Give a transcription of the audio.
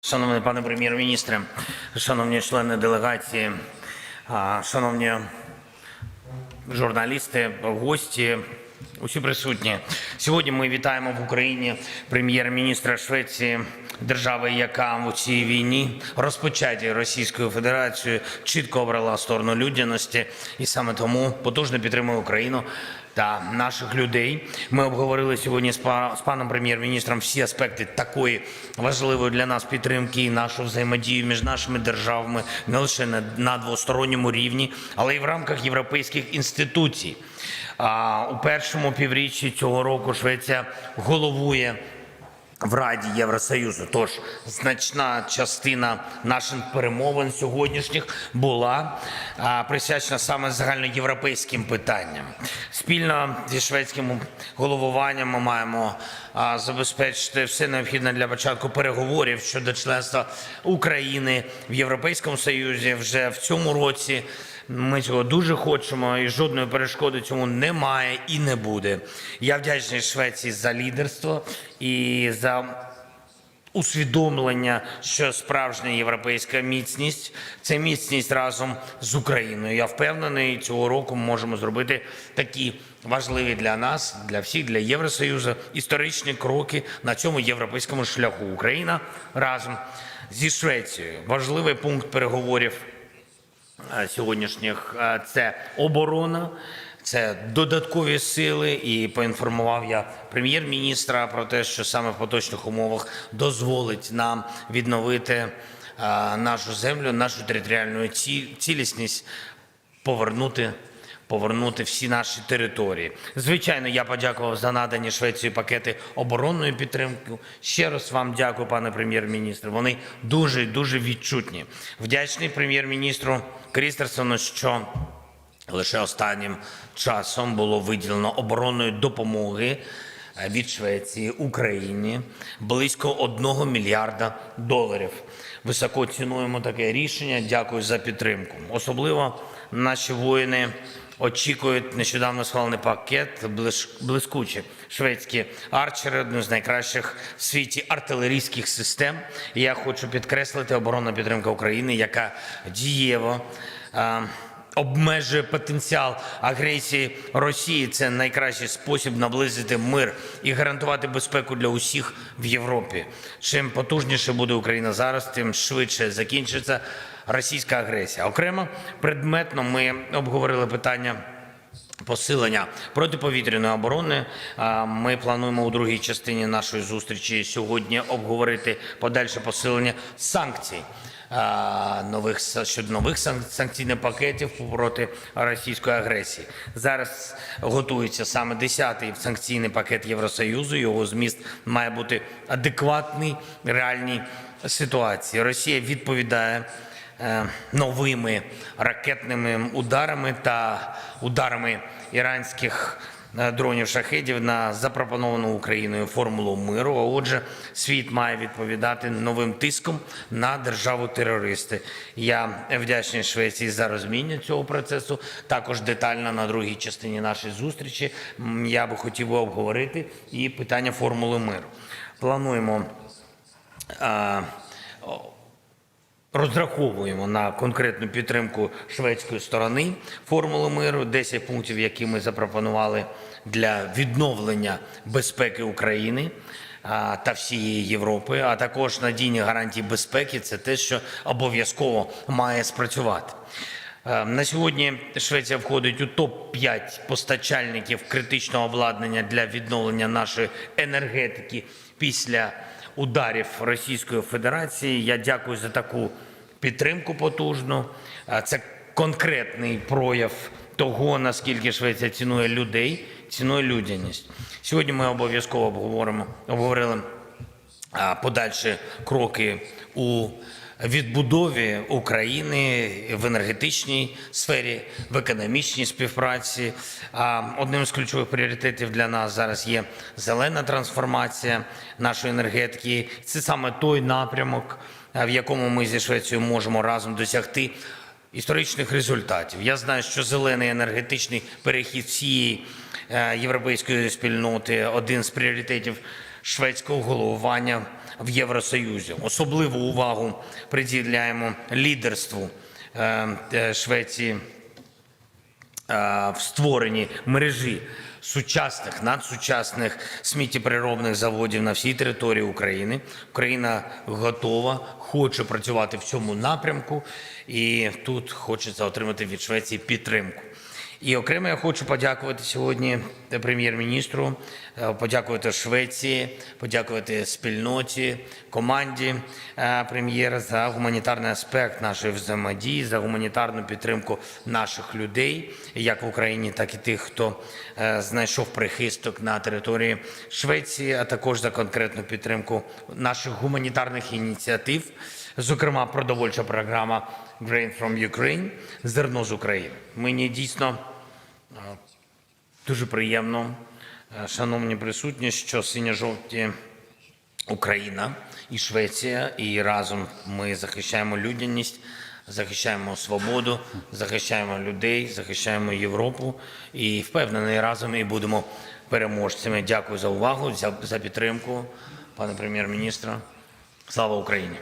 Шановний пане прем'єр-міністре, шановні члени делегації, шановні журналісти, гості, усі присутні. Сьогодні ми вітаємо в Україні прем'єр-міністра Швеції, держави, яка у цій війні, розпочатій Російською Федерацією, чітко обрала сторону людяності, і саме тому потужно підтримує Україну та наших людей. Ми обговорили сьогодні з паном прем'єр-міністром всі аспекти такої важливої для нас підтримки і нашу взаємодію між нашими державами не лише на, двосторонньому рівні, але й в рамках європейських інституцій. У першому півріччі цього року Швеція головує в Раді Євросоюзу. Тож значна частина наших перемовин сьогоднішніх була присвячена саме загальноєвропейським питанням. Спільно зі шведським головуванням ми маємо забезпечити все необхідне для початку переговорів щодо членства України в Європейському Союзі вже в цьому році. Ми цього дуже хочемо, і жодної перешкоди цьому немає і не буде. Я вдячний Швеції за лідерство і за усвідомлення, що справжня європейська міцність це міцність разом з Україною. Я впевнений, цього року ми можемо зробити такі важливі для нас, для всіх, для Євросоюзу історичні кроки на цьому європейському шляху. Україна разом зі Швецією. Важливий пункт переговорів сьогоднішніх е, це оборона, це додаткові сили. І поінформував я прем'єр-міністра про те, що саме в поточних умовах дозволить нам відновити е, нашу землю, нашу територіальну цілісність, повернути. Повернути всі наші території. Звичайно, я подякував за надані Швецією пакети оборонної підтримки. Ще раз вам дякую, пане прем'єр-міністр. Вони дуже дуже відчутні. Вдячний прем'єр-міністру Крістерсону, що лише останнім часом було виділено оборонної допомоги від Швеції Україні близько 1 мільярда доларів. Високо цінуємо таке рішення. Дякую за підтримку. Особливо наші воїни очікують нещодавно схвалений пакет блискучі шведські арчери, одну з найкращих в світі артилерійських систем. І я хочу підкреслити оборонна підтримка України, яка дієво. Обмежує потенціал агресії Росії. Це найкращий спосіб наблизити мир і гарантувати безпеку для усіх в Європі. Чим потужніше буде Україна зараз, тим швидше закінчиться російська агресія. Окремо предметно ми обговорили питання. Посилення протиповітряної оборони. Ми плануємо у другій частині нашої зустрічі сьогодні обговорити подальше посилення санкцій нових щодо нових сан- санкційних пакетів проти російської агресії. Зараз готується саме 10-й санкційний пакет Євросоюзу. Його зміст має бути адекватний реальній ситуації. Росія відповідає новими ракетними ударами та ударами іранських е, дронів шахедів на запропоновану Україною формулу миру. А отже, світ має відповідати новим тиском на державу терористи. Я вдячний Швеції за розуміння цього процесу. Також детально на другій частині нашої зустрічі я би хотів обговорити і питання формули миру. Плануємо. е, Розраховуємо на конкретну підтримку шведської сторони формули миру, 10 пунктів, які ми запропонували для відновлення безпеки України та всієї Європи, а також надійні гарантії безпеки це те, що обов'язково має спрацювати. Е, На сьогодні Швеція входить у топ-5 постачальників критичного обладнання для відновлення нашої енергетики після ударів Російської Федерації. Я дякую за таку підтримку потужну. Це конкретний прояв того, наскільки Швеція цінує людей, цінує людяність. Сьогодні ми обов'язково обговоримо обговорили подальші кроки у відбудові України в енергетичній сфері, в економічній співпраці. Одним з ключових пріоритетів для нас зараз є зелена трансформація нашої енергетики. Це саме той напрямок, в якому ми зі Швецією можемо разом досягти історичних результатів. Я знаю, що зелений енергетичний перехід всієї е, європейської спільноти один з пріоритетів шведського головування в Євросоюзі. Особливу увагу приділяємо лідерству е, е, Швеції е, в створенні мережі сучасних, надсучасних сміттєпереробних заводів на всій території України. Україна готова, хоче працювати в цьому напрямку, і тут хочеться отримати від Швеції підтримку. І окремо я хочу подякувати сьогодні прем'єр-міністру, е, подякувати Швеції, подякувати спільноті, команді е, прем'єра за гуманітарний аспект нашої взаємодії, за гуманітарну підтримку наших людей, як в Україні, так і тих, хто е, знайшов прихисток на території Швеції, а також за конкретну підтримку наших гуманітарних ініціатив, зокрема продовольча програма Grain from Ukraine зерно з України. Мені дійсно е, дуже приємно, е, шановні присутні, що синьо-жовті Україна і Швеція, і разом ми захищаємо людяність, захищаємо свободу, захищаємо людей, захищаємо Європу і впевнений разом і будемо переможцями. Дякую за увагу, за, за підтримку, пане прем'єр-міністра. Слава Україні!